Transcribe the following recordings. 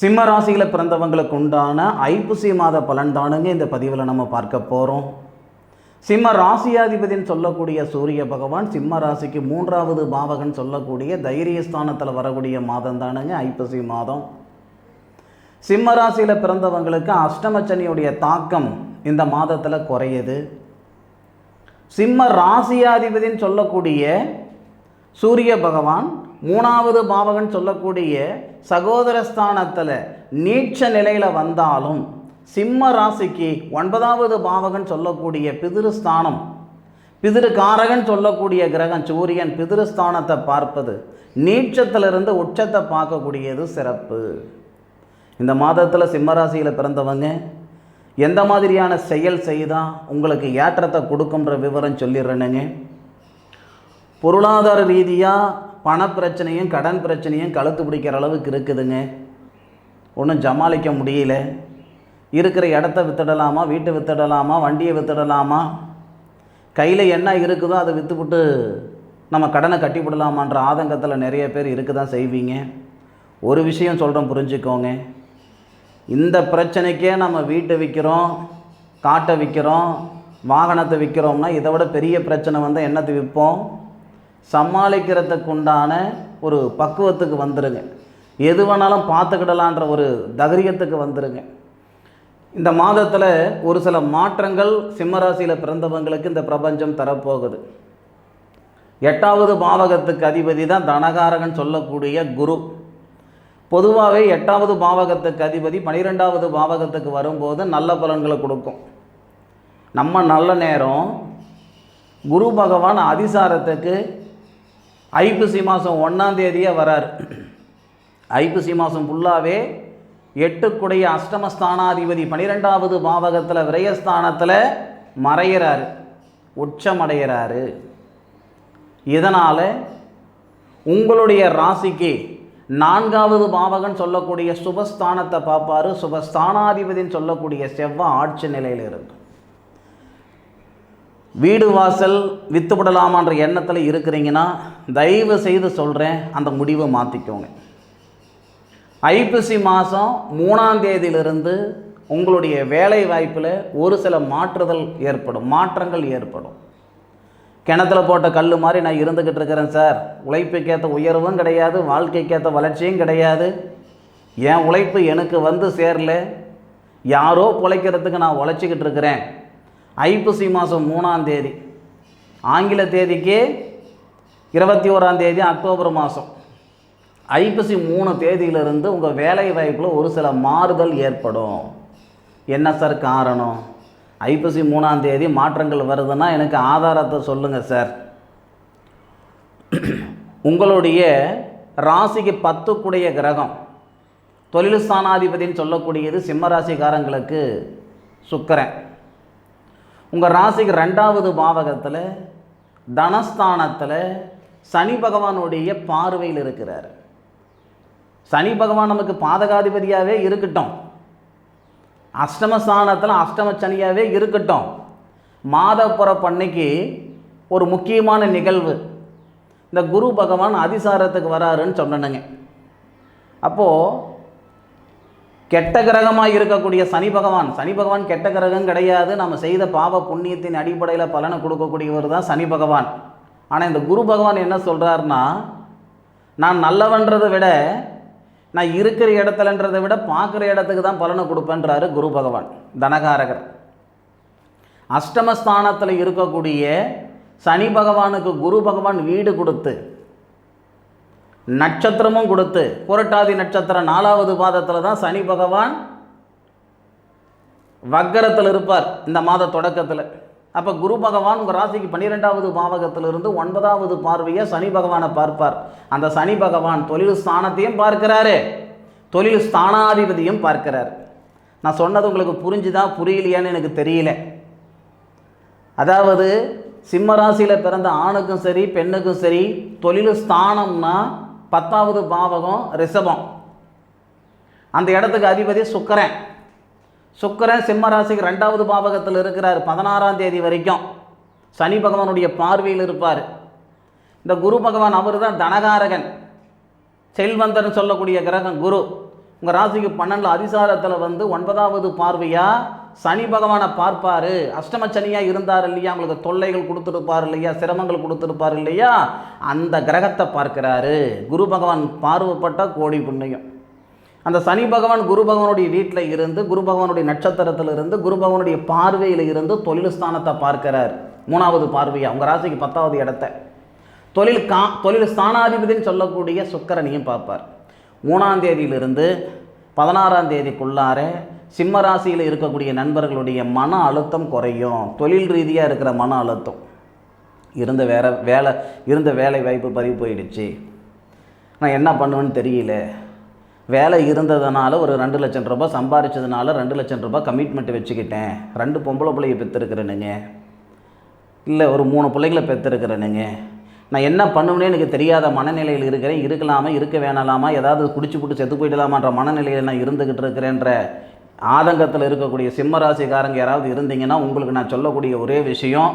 சிம்ம ராசியில் பிறந்தவங்களுக்கு உண்டான ஐப்பசி மாத பலன் தானுங்க இந்த பதிவில் நம்ம பார்க்க போகிறோம் சிம்ம ராசியாதிபதின்னு சொல்லக்கூடிய சூரிய பகவான் சிம்ம ராசிக்கு மூன்றாவது பாவகன் சொல்லக்கூடிய தைரியஸ்தானத்தில் வரக்கூடிய மாதம் தானுங்க ஐப்பசி மாதம். சிம்ம ராசியில் பிறந்தவங்களுக்கு அஷ்டமச்சனியுடைய தாக்கம் இந்த மாதத்தில் குறையுது. சிம்ம ராசியாதிபதின்னு சொல்லக்கூடிய சூரிய பகவான் மூணாவது பாவகன் சொல்லக்கூடிய சகோதரஸ்தானத்தில் நீட்ச நிலையில் வந்தாலும் சிம்ம ராசிக்கு ஒன்பதாவது பாவகன் சொல்லக்கூடிய பிதிருஸ்தானம் பிதிருக்காரகன் சொல்லக்கூடிய கிரகம் சூரியன் பிதிருஸ்தானத்தை பார்ப்பது நீட்சத்திலிருந்து உச்சத்தை பார்க்கக்கூடியது சிறப்பு. இந்த மாதத்தில் சிம்மராசியில் பிறந்தவங்க எந்த மாதிரியான செயல் செய்தால் உங்களுக்கு ஏற்றத்தை கொடுக்குன்ற விவரம் சொல்லிடுறேனுங்க. பொருளாதார ரீதியாக பணப்பிரச்சனையும் கடன் பிரச்சனையும் கழுத்து பிடிக்கிற அளவுக்கு இருக்குதுங்க. ஒன்றும் ஜமாளிக்க முடியல. இருக்கிற இடத்த வித்துடலாமா வீட்டை வித்துடலாமா வண்டியை வித்துடலாமா? கையில் என்ன இருக்குதோ அதை விற்றுப்புட்டு நம்ம கடனை கட்டிவிடலாமான்ற ஆதங்கத்தில் நிறைய பேர் இருக்க தான் செய்வீங்க. ஒரு விஷயம் சொல்கிறோம் புரிஞ்சுக்கோங்க. இந்த பிரச்சனைக்கே நம்ம வீட்டை விற்கிறோம் காட்டை விற்கிறோம் வாகனத்தை விற்கிறோம்னா இதை விட பெரிய பிரச்சனை வந்து என்னத்தை விற்போம்? சமாளிக்கிறதுக்கு உண்டான ஒரு பக்குவத்துக்கு வந்துடுங்க எது வேணாலும் பார்த்துக்கிடலான்ற ஒரு தைரியத்துக்கு வந்துடுங்க இந்த மாதத்தில் ஒரு சில மாற்றங்கள் சிம்மராசியில் பிறந்தவங்களுக்கு இந்த பிரபஞ்சம் தரப்போகுது. எட்டாவது பாவகத்துக்கு அதிபதி தான் தனகாரகன் சொல்லக்கூடிய குரு. பொதுவாகவே எட்டாவது பாவகத்துக்கு அதிபதி பனிரெண்டாவது பாவகத்துக்கு வரும்போது நல்ல பலன்களை கொடுக்கும். நம்ம நல்ல நேரம் குரு பகவான் அதிசாரத்துக்கு ஐப்பசி மாதம் ஒன்றாம் தேதியே வரார். ஐப்பசி மாதம் ஃபுல்லாகவே எட்டுக்குடைய அஷ்டமஸ்தானாதிபதி பனிரெண்டாவது பாவகத்தில் விரயஸ்தானத்தில் மறையிறாரு. உச்சமடைகிறாரு இதனால் உங்களுடைய ராசிக்கு நான்காவது பாவகன் சொல்லக்கூடிய சுபஸ்தானத்தை பார்ப்பாரு. சுபஸ்தானாதிபதின்னு சொல்லக்கூடிய செவ்வாய் ஆட்சி நிலையில் இருக்கும் வீடு வாசல் விற்றுப்படலாமான்ற எண்ணத்தில் இருக்கிறீங்கன்னா தயவு செய்து சொல்கிறேன் அந்த முடிவை மாற்றிக்கோங்க ஐப்பசி மாதம் மூணாம் தேதியிலிருந்து உங்களுடைய வேலை வாய்ப்பில் ஒரு சில மாற்றுதல் ஏற்படும் மாற்றங்கள் ஏற்படும். கிணத்துல போட்ட கல் மாதிரி நான் இருந்துக்கிட்டு இருக்கிறேன் சார். உழைப்புக்கேற்ற உயர்வும் கிடையாது வாழ்க்கைக்கேற்ற வளர்ச்சியும் கிடையாது. என் உழைப்பு எனக்கு வந்து சேரல. யாரோ பிழைக்கிறதுக்கு நான் உழைச்சிக்கிட்டு இருக்கிறேன். ஐப்பசி மாதம் மூணாம் தேதி. ஆங்கில தேதிக்கு இருபத்தி ஓராம் தேதி அக்டோபர் மாதம். ஐப்பசி மூணு தேதியிலிருந்து உங்கள் வேலை வாய்ப்பில் ஒரு சில மாறுதல் ஏற்படும். என்ன சார் காரணம்? ஐப்பசி மூணாம் தேதி மாற்றங்கள் வருதுன்னா எனக்கு ஆதாரத்தை சொல்லுங்கள் சார். உங்களுடைய ராசிக்கு பத்துக்குடைய கிரகம். தொழில் ஸ்தானாதிபதின்னு சொல்லக்கூடியது சிம்மராசிக்காரங்களுக்கு சுக்கரன். உங்கள் ராசிக்கு ரெண்டாவது பாவகத்தில் தனஸ்தானத்தில் சனி பகவானுடைய பார்வையில் இருக்கிறார். சனி பகவான் நமக்கு பாதகாதிபதியாகவே இருக்கட்டும். அஷ்டமஸ்தானத்தில் அஷ்டம சனியாகவே இருக்கட்டும். மாதப்புற பிறப்பன்னைக்கு ஒரு முக்கியமான நிகழ்வு. இந்த குரு பகவான் அதிசாரத்துக்கு வராருன்னு சொன்னனுங்க. அப்போது கெட்ட கிரகமாக இருக்கக்கூடிய சனி பகவான். சனி பகவான் கெட்ட கிரகம் கிடையாது. நம்ம செய்த பாவ புண்ணியத்தின் அடிப்படையில் பலனை கொடுக்கக்கூடியவர் தான் சனி பகவான். ஆனால் இந்த குரு பகவான் என்ன சொல்கிறாருன்னா நான் நல்லவன்றதை விட நான் இருக்கிற இடத்துலன்றதை விட பார்க்குற இடத்துக்கு தான் பலனை கொடுப்பேன்றாரு குரு பகவான். தனகாரகர். அஷ்டமஸ்தானத்தில் இருக்கக்கூடிய சனி பகவானுக்கு குரு பகவான் வீடு கொடுத்து நட்சத்திரமும் கொடுத்து புரட்டாதி நட்சத்திரம் நாலாவது பாதத்தில் தான் சனி பகவான் வக்கரத்தில் இருப்பார் இந்த மாத தொடக்கத்தில். அப்போ குரு பகவான் உங்கள் ராசிக்கு பன்னிரெண்டாவது பாவகத்திலிருந்து ஒன்பதாவது பார்வையை சனி பகவானை பார்ப்பார். அந்த சனி பகவான் தொழில் ஸ்தானத்தையும் பார்க்கிறாரு. தொழில் ஸ்தானாதிபதியும் பார்க்கிறார். நான் சொன்னது உங்களுக்கு புரிஞ்சுதா புரியலையான்னு எனக்கு தெரியல. அதாவது சிம்ம ராசியில் பிறந்த ஆணுக்கும் சரி பெண்ணுக்கும் சரி தொழில் ஸ்தானம்னா பத்தாவது பாவகம் ரிஷபம். அந்த இடத்துக்கு அதிபதி சுக்கரன். சுக்கரன் சிம்மராசிக்கு ரெண்டாவது பாவகத்தில் இருக்கிறார். பதினாறாம் தேதி வரைக்கும் சனி பகவானுடைய பார்வையில் இருப்பார். இந்த குரு பகவான் அவர் தான் தனகாரகன். செல்வந்தன் சொல்லக்கூடிய கிரகம் குரு. உங்கள் ராசிக்கு பன்னெண்டு அதிசாரத்தில் வந்து ஒன்பதாவது பார்வையாக சனி பகவானை பார்ப்பாரு. அஷ்டம சனியாக இருந்தார் இல்லையா? உங்களுக்கு தொல்லைகள் கொடுத்துருப்பார் இல்லையா? சிரமங்கள் கொடுத்துருப்பார் இல்லையா? அந்த கிரகத்தை பார்க்கிறாரு. குரு பகவான் பார்வைப்பட்ட கோடி புண்ணியம். அந்த சனி பகவான் குரு பகவானுடைய வீட்டில் இருந்து குரு பகவானுடைய நட்சத்திரத்தில் இருந்து குரு பகவானுடைய பார்வையில் இருந்து தொழில் ஸ்தானத்தை பார்க்கிறார். மூணாவது பார்வையா? உங்கள் ராசிக்கு பத்தாவது இடத்த. தொழில் கா தொழில் ஸ்தானாதிபதின்னு சொல்லக்கூடிய சுக்கரனையும் பார்ப்பார். மூணாம் தேதியிலிருந்து பதினாறாம் தேதிக்குள்ளார சிம்ம ராசியில் இருக்கக்கூடிய நண்பர்களுடைய மன அழுத்தம் குறையும். தொழில் ரீதியாக இருக்கிற மன அழுத்தம். இருந்த வேற வேலை இருந்த வேலை வாய்ப்பு பறி போயிடுச்சு. நான் என்ன பண்ணுவேன்னு தெரியல. வேலை இருந்ததுனால ஒரு ரெண்டு லட்சம் ரூபாய் சம்பாரிச்சதுனால ரெண்டு லட்சம் ரூபாய் கமிட்மெண்ட் வச்சுக்கிட்டேன். ரெண்டு பொம்பளை பிள்ளைய பெற்றுருக்குறேனுங்க இல்லை ஒரு மூணு பிள்ளைங்களை பெற்றிருக்கிறேனுங்க நான் என்ன பண்ணுவேனே எனக்கு தெரியாத மனநிலையில் இருக்கிறேன். இருக்கலாமா இருக்க வேணாலாமா ஏதாவது குடிச்சு போட்டு செத்து போயிடலாமான்ற மனநிலையில் நான் இருந்துக்கிட்டு இருக்கிறேன்ற ஆதங்கத்தில் இருக்கக்கூடிய சிம்ம ராசிக்காரங்க யாராவது இருந்தீங்கன்னா உங்களுக்கு நான் சொல்லக்கூடிய ஒரே விஷயம்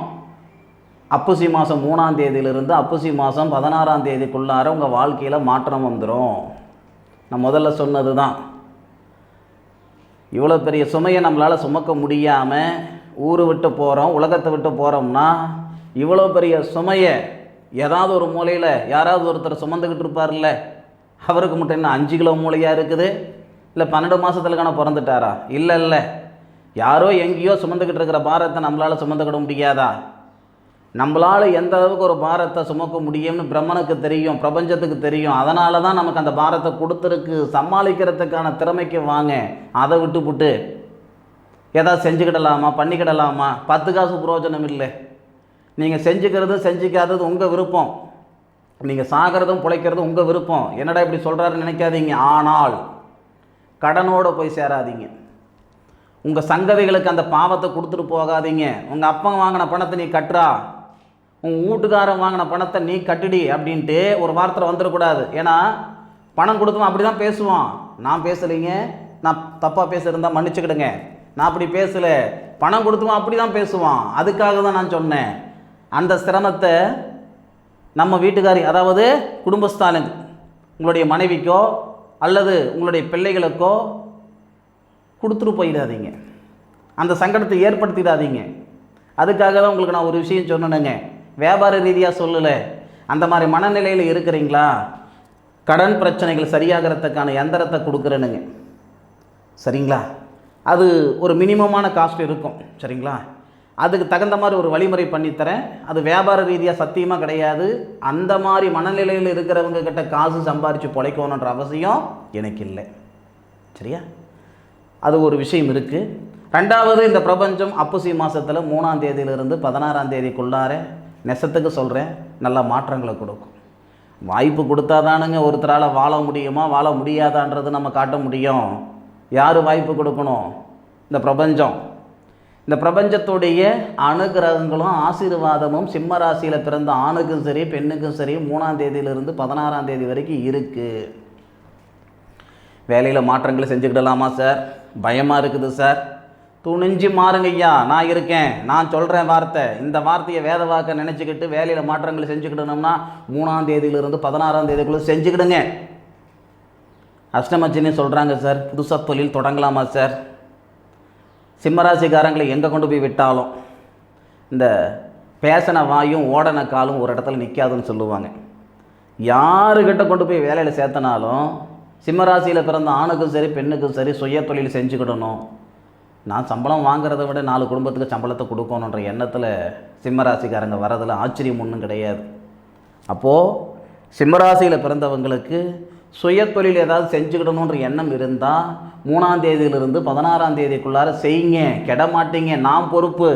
அப்பசி மாதம் மூணாம் தேதியிலிருந்து அப்புசி மாதம் பதினாறாம் தேதிக்குள்ளார உங்கள் வாழ்க்கையில் மாற்றம் வந்துடும் நான் முதல்ல சொன்னது தான் இவ்வளோ பெரிய சுமையை நம்மளால் சுமக்க முடியாமல் ஊரை விட்டு போகிறோம் உலகத்தை விட்டு போகிறோம்னா இவ்வளோ பெரிய சுமையை ஏதாவது ஒரு மூலையில் யாராவது ஒருத்தர் சுமந்துக்கிட்டு இருப்பார்ல அவருக்கு மட்டும் என்ன அஞ்சு கிலோ மூளையாக இருக்குது? இல்லை பன்னெண்டு மாதத்துலக்கான பிறந்துட்டாரா? இல்லை இல்லை. யாரோ எங்கேயோ சுமந்துக்கிட்டு இருக்கிற பாரத்தை நம்மளால் சுமந்துக்கிட முடியாதா? நம்மளால் எந்த அளவுக்கு ஒரு பாரத்தை சுமக்க முடியும்னு பிரம்மனுக்கு தெரியும் பிரபஞ்சத்துக்கு தெரியும். அதனால தான் நமக்கு அந்த பாரத்தை கொடுத்துருக்கு. சமாளிக்கிறதுக்கான திறமைக்கு வாங்க. அதை விட்டுப்புட்டு ஏதாவது செஞ்சுக்கிடலாமா? பண்ணிக்கிடலாமா? பத்து காசு பிரயோஜனம் இல்லை. நீங்கள் செஞ்சுக்கிறதும் செஞ்சுக்காதது உங்கள் விருப்பம். நீங்கள் சாகிறதும் பிழைக்கிறதும் உங்கள் விருப்பம். என்னடா இப்படி சொல்கிறாருன்னு நினைக்காதீங்க. ஆனால் கடனோடு போய் சேராதீங்க. உங்கள் சங்கதிகளுக்கு அந்த பாவத்தை கொடுத்துட்டு போகாதீங்க. உங்கள் அப்பா வாங்கின பணத்தை நீ கட்டுறா. உங்கள் வீட்டுக்காரன் வாங்கின பணத்தை நீ கட்டுடி அப்படின்ட்டு ஒரு வார்த்தை வந்துடக்கூடாது ஏன்னா பணம் கொடுத்தவன் அப்படி தான் பேசுவான். நான் பேசலைங்க. நான் தப்பாக பேசுகிறதா மன்னிச்சுக்கிடுங்க. நான் அப்படி பேசலை. பணம் கொடுத்தவன் அப்படி தான் பேசுவான். அதுக்காக தான் நான் சொன்னேன். அந்த சிரமத்தை நம்ம வீட்டுக்காரி அதாவது குடும்பஸ்தானுக்கு உங்களுடைய மனைவிக்கோ அல்லது உங்களுடைய பிள்ளைகளுக்கோ கொடுத்துட்டு போயிடாதீங்க. அந்த சங்கடத்தை ஏற்படுத்திடாதீங்க. அதுக்காக தான் உங்களுக்கு நான் ஒரு விஷயம் சொன்னேனுங்க. வியாபார ரீதியாக சொல்லலை. அந்த மாதிரி மனநிலையில் இருக்கிறீங்களா? கடன் பிரச்சனைகள் சரியாகிறதுக்கான எந்திரத்தை கொடுக்குறேனுங்க. சரிங்களா? அது ஒரு மினிமமான காஸ்ட் இருக்கும். சரிங்களா? அதுக்கு தகுந்த மாதிரி ஒரு வழிமுறை பண்ணித்தரேன். அது வியாபார ரீதியாக சத்தியமாக கிடையாது. அந்த மாதிரி மனநிலையில் இருக்கிறவங்க கிட்ட காசு சம்பாரித்து பிழைக்கணுன்ற அவசியம் எனக்கு இல்லை. சரியா? அது ஒரு விஷயம் இருக்குது ரெண்டாவது இந்த பிரபஞ்சம் அப்புசி மாதத்தில் மூணாம் தேதியிலிருந்து பதினாறாம் தேதிக்குள்ளார நெசத்துக்கு சொல்கிறேன் நல்ல மாற்றங்களை கொடுக்கும். வாய்ப்பு கொடுத்தா தானுங்க ஒருத்தரால் வாழ முடியுமா வாழ முடியாதான்றது நம்ம காட்ட முடியும். யார் வாய்ப்பு கொடுக்கணும்? இந்த பிரபஞ்சம். இந்த பிரபஞ்சத்துடைய அனுகிரகங்களும் ஆசீர்வாதமும் சிம்ம ராசியில் பிறந்த ஆணுக்கும் சரி பெண்ணுக்கும் சரி மூணாம் தேதியிலிருந்து பதினாறாம் தேதி வரைக்கும் இருக்குது வேலையில் மாற்றங்களை செஞ்சுக்கிடலாமா சார்? பயமாக இருக்குது சார். துணிஞ்சு மாறுங்க ஐயா. நான் இருக்கேன். நான் சொல்கிறேன் வார்த்தை இந்த வார்த்தையை வேத வாக்க நினச்சிக்கிட்டு வேலையில் மாற்றங்களை செஞ்சுக்கிடணும்னா மூணாம் தேதியிலிருந்து பதினாறாம் தேதிக்குள்ளே செஞ்சுக்கிடுங்க. அஷ்டமச்சின்னு சொல்கிறாங்க சார். புதுசாக தொழில் தொடங்கலாமா சார்? சிம்மராசிக்காரங்களை எங்கே கொண்டு போய் விட்டாலும் இந்த பேசின வாயும் ஓடன காலும் ஒரு இடத்துல நிற்காதுன்னு சொல்லுவாங்க. யாருக்கிட்ட கொண்டு போய் வேலையில் சேர்த்தனாலும் சிம்மராசியில் பிறந்த ஆணுக்கும் சரி பெண்ணுக்கும் சரி சுய தொழில் செஞ்சுக்கிடணும். நான் சம்பளம் வாங்குறத விட நாலு குடும்பத்துக்கு சம்பளத்தை கொடுக்கணுன்ற எண்ணத்தில் சிம்மராசிக்காரங்க வரதில் ஆச்சரியம் ஒன்றும் கிடையாது. அப்போது சிம்மராசியில் பிறந்தவங்களுக்கு சுய தொழில் ஏதாவது செஞ்சுக்கிடணுன்ற எண்ணம் இருந்தால் மூணாம் தேதியிலிருந்து பதினாறாம் தேதிக்குள்ளார செய்யுங்க கெட மாட்டீங்க நான் பொறுப்பு.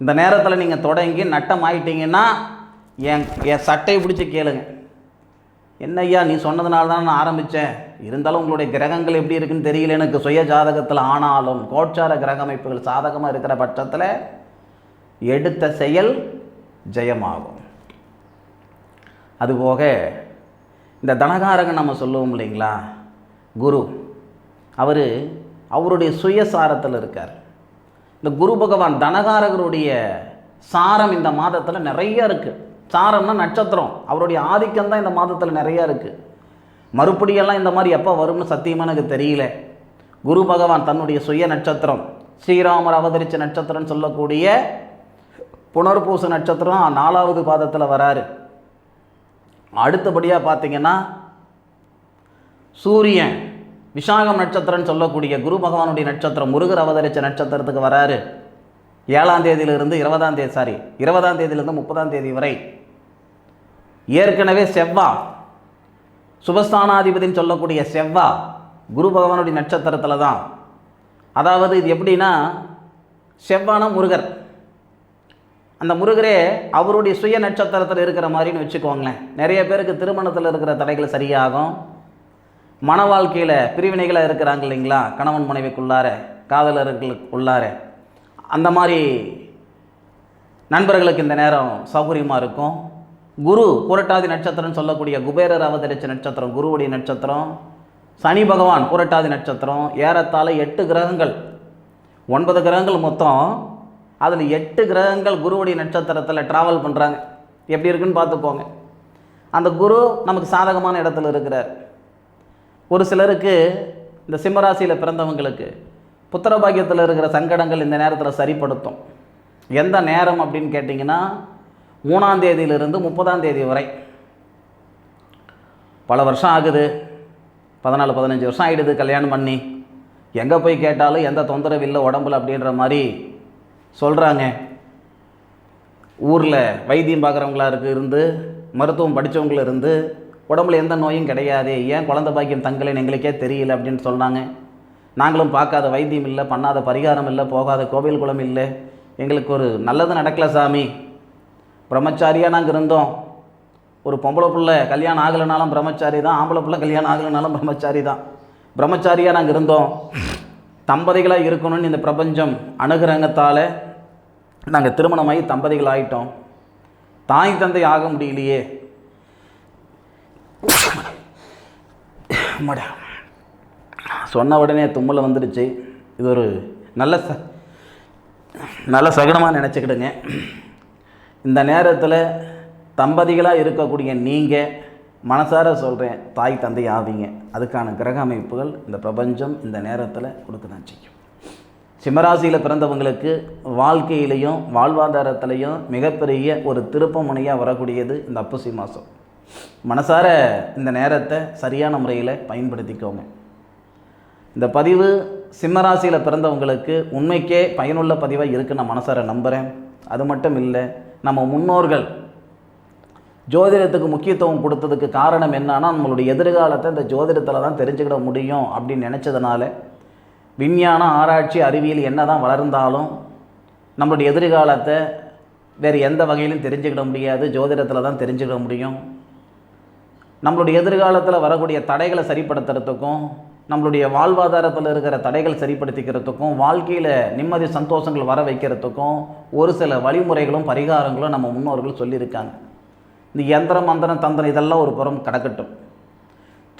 இந்த நேரத்தில் நீங்கள் தொடங்கி நட்டம் ஆயிட்டீங்கன்னா என் என் சட்டையை பிடிச்சி கேளுங்க. என்ன ஐயா நீ சொன்னதுனால தான் நான் ஆரம்பித்தேன் இருந்தாலும் உங்களுடைய கிரகங்கள் எப்படி இருக்குன்னு தெரியல எனக்கு. சுய ஜாதகத்தில் ஆனாலும் கோட்சார கிரக அமைப்புகள் சாதகமாக இருக்கிற பட்சத்தில் எடுத்த செயல் ஜெயமாகும். அதுபோக இந்த தனகாரகன் நம்ம சொல்லுவோம் இல்லைங்களா? குரு. அவர் அவருடைய சுயசாரத்தில் இருக்கார். இந்த குரு பகவான் தனகாரகருடைய சாரம் இந்த மாதத்தில் நிறைய இருக்குது சாரம்னா நட்சத்திரம். அவருடைய ஆதிக்கம் தான் இந்த மாதத்தில் நிறைய இருக்குது மறுபடியெல்லாம் இந்த மாதிரி எப்போ வரும்னு சத்தியமாக எனக்கு தெரியல. குரு பகவான் தன்னுடைய சுய நட்சத்திரம். ஸ்ரீராமர் அவதரித்த நட்சத்திரம்னு சொல்லக்கூடிய புனர்பூச நட்சத்திரம் நாலாவது பாதத்தில் வராரு. அடுத்தபடியாக பார்த்தீங்கன்னா சூரியன் விசாகம் நட்சத்திரம்னு சொல்லக்கூடிய குரு பகவானுடைய நட்சத்திரம் முருகர் அவதரித்த நட்சத்திரத்துக்கு வராரு. ஏழாம் தேதியிலிருந்து இருபதாம் தேதி சாரி இருபதாம் தேதியிலிருந்து முப்பதாம் தேதி வரை. ஏற்கனவே செவ்வா சுபஸ்தானாதிபதினு சொல்லக்கூடிய செவ்வா குரு பகவானுடைய நட்சத்திரத்தில் தான். அதாவது இது எப்படின்னா செவ்வானா முருகர். அந்த முருகரே அவருடைய சுய நட்சத்திரத்தில் இருக்கிற மாதிரின்னு வச்சுக்கோங்களேன். நிறைய பேருக்கு திருமணத்தில் இருக்கிற தடைகள் சரியாகும். மன வாழ்க்கையில் பிரிவினைகளாக இருக்கிறாங்க இல்லைங்களா? கணவன் மனைவிக்குள்ளார காதலர்களுக்கு உள்ளார. அந்த மாதிரி நண்பர்களுக்கு இந்த நேரம் சௌகரியமாக இருக்கும். குரு புரட்டாதி நட்சத்திரம்னு சொல்லக்கூடிய குபேரர் அவதரிச்ச நட்சத்திரம் குருவுடைய நட்சத்திரம். சனி பகவான் புரட்டாதி நட்சத்திரம். ஏறத்தாழ எட்டு கிரகங்கள். ஒன்பது கிரகங்கள் மொத்தம். அதில் எட்டு கிரகங்கள் குருவுடைய நட்சத்திரத்தில் ட்ராவல் பண்ணுறாங்க எப்படி இருக்குன்னு பார்த்துக்கோங்க அந்த குரு நமக்கு சாதகமான இடத்துல இருக்கிறார். ஒரு சிலருக்கு இந்த சிம்மராசியில் பிறந்தவங்களுக்கு புத்திரபாக்கியத்தில் இருக்கிற சங்கடங்கள் இந்த நேரத்தில் சரிப்படுத்தும். எந்த நேரம் அப்படின்னு கேட்டிங்கன்னா மூணாம் தேதியிலிருந்து முப்பதாம் தேதி வரை. பல வருஷம் ஆகுது. பதினாலு பதினஞ்சு வருஷம் ஆகிடுது கல்யாணம் பண்ணி. எங்கே போய் கேட்டாலும் எந்த தொந்தரவு இல்லை உடம்புல அப்படின்ற மாதிரி சொல்கிறாங்க ஊரில் வைத்தியம் பார்க்குறவங்களாருக்கு இருந்து மருத்துவம் படித்தவங்கள இருந்து உடம்புல எந்த நோயும் கிடையாது. ஏன் குழந்தை பாக்கியம் தங்கலைன்னு எங்களுக்கே தெரியல அப்படின்னு சொன்னாங்க நாங்களும் பார்க்காத வைத்தியம் இல்லை பண்ணாத பரிகாரம் இல்லை போகாத கோவில் குளம் இல்லை. எங்களுக்கு ஒரு நல்லது நடக்கல சாமி. பிரம்மச்சாரியாக நாங்கள் இருந்தோம். ஒரு பொம்பளை பிள்ளை கல்யாணம் ஆகலைனாலும் பிரம்மச்சாரி தான் ஆம்பளை பிள்ளை கல்யாணம் ஆகலைனாலும் பிரம்மச்சாரி தான். பிரம்மச்சாரியாக நாங்கள் இருந்தோம். தம்பதிகளாக இருக்கணும்னு இந்த பிரபஞ்சம் அனுகிரகத்தால் நாங்கள் திருமணமாகி தம்பதிகள் ஆகிட்டோம் தாய் தந்தை ஆக முடியலையே. சொன்ன உடனே தும்மல் வந்துடுச்சு. இது ஒரு நல்ல ச நல்ல சகுனமாக நினச்சிக்கிடுங்க. இந்த நேரத்தில் தம்பதிகளாக இருக்கக்கூடிய நீங்கள் மனசார சொல்கிறேன் தாய் தந்தை ஆவீங்க. அதுக்கான கிரக அமைப்புகள் இந்த பிரபஞ்சம் இந்த நேரத்தில் கொடுக்க தான் செய்யும். சிம்மராசியில் பிறந்தவங்களுக்கு வாழ்க்கையிலையும் வாழ்வாதாரத்திலையும் மிகப்பெரிய ஒரு திருப்ப முனையாக வரக்கூடியது இந்த அப்புசி மாதம் மனசார இந்த நேரத்தை சரியான முறையில் பயன்படுத்திக்கோங்க. இந்த பதிவு சிம்மராசியில் பிறந்தவங்களுக்கு உண்மைக்கே பயனுள்ள பதிவாக இருக்குன்னு நான் மனசார நம்புகிறேன் அது மட்டும் இல்லை நம்ம முன்னோர்கள் ஜோதிடத்துக்கு முக்கியத்துவம் கொடுத்ததுக்கு காரணம் என்னன்னா நம்மளுடைய எதிர்காலத்தை இந்த ஜோதிடத்தில் தான் தெரிஞ்சுக்கிட முடியும் அப்படின்னு நினச்சதுனால விஞ்ஞானம் ஆராய்ச்சி அறிவியல் என்ன தான் வளர்ந்தாலும் நம்மளுடைய எதிர்காலத்தை வேறு எந்த வகையிலும் தெரிஞ்சுக்கிட முடியாது ஜோதிடத்தில் தான் தெரிஞ்சுக்கிட முடியும். நம்மளுடைய எதிர்காலத்தில் வரக்கூடிய தடைகளை சரிப்படுத்துறதுக்கும் நம்மளுடைய வாழ்வாதாரத்தில் இருக்கிற தடைகள் சரிப்படுத்திக்கிறதுக்கும் வாழ்க்கையில் நிம்மதி சந்தோஷங்கள் வர வைக்கிறதுக்கும் ஒரு சில வழிமுறைகளும் பரிகாரங்களும் நம்ம முன்னோர்கள் சொல்லியிருக்காங்க. இந்த யந்திரம் மந்திரம் தந்திரம் இதெல்லாம் ஒரு புறம் கிடக்கட்டும்.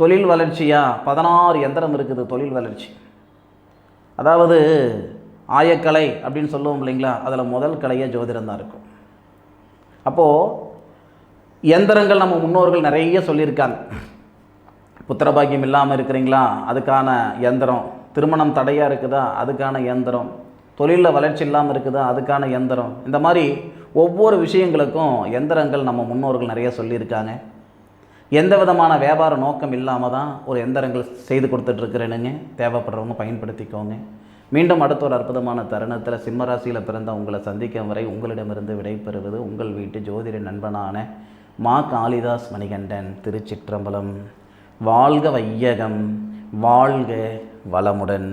தொழில் வளர்ச்சியாக பதினாறு எந்திரம் இருக்குது தொழில் வளர்ச்சி. அதாவது ஆயக்கலை அப்படின்னு சொல்லுவோம் இல்லைங்களா? அதில் முதல் கலையாக ஜோதிடம் தான் இருக்கும். அப்போது எந்திரங்கள் நம்ம முன்னோர்கள் நிறைய சொல்லியிருக்காங்க. புத்திரபாக்கியம் இல்லாமல் இருக்கிறீங்களா? அதுக்கான எந்திரம். திருமணம் தடையாக இருக்குதா? அதுக்கான யந்திரம் தொழிலில் வளர்ச்சி இல்லாமல் இருக்குதா? அதுக்கான எந்திரம். இந்த மாதிரி ஒவ்வொரு விஷயங்களுக்கும் எந்திரங்கள் நம்ம முன்னோர்கள் நிறைய சொல்லியிருக்காங்க. எந்த விதமான வியாபார நோக்கம் இல்லாமல் தான் ஒரு எந்திரங்கள் செய்து கொடுத்துட்ருக்குறேனுங்க. தேவைப்படுறவங்க பயன்படுத்திக்கோங்க. மீண்டும் அடுத்த ஒரு அற்புதமான தருணத்தில் சிம்மராசியில் பிறந்த உங்களை சந்திக்கும் வரை உங்களிடமிருந்து விடைபெறுவது உங்கள் வீட்டு ஜோதிட நண்பனான மா காளிதாஸ் மணிகண்டன் திருச்சிற்றம்பலம். வாழ்க வையகம் வாழ்க வளமுடன்.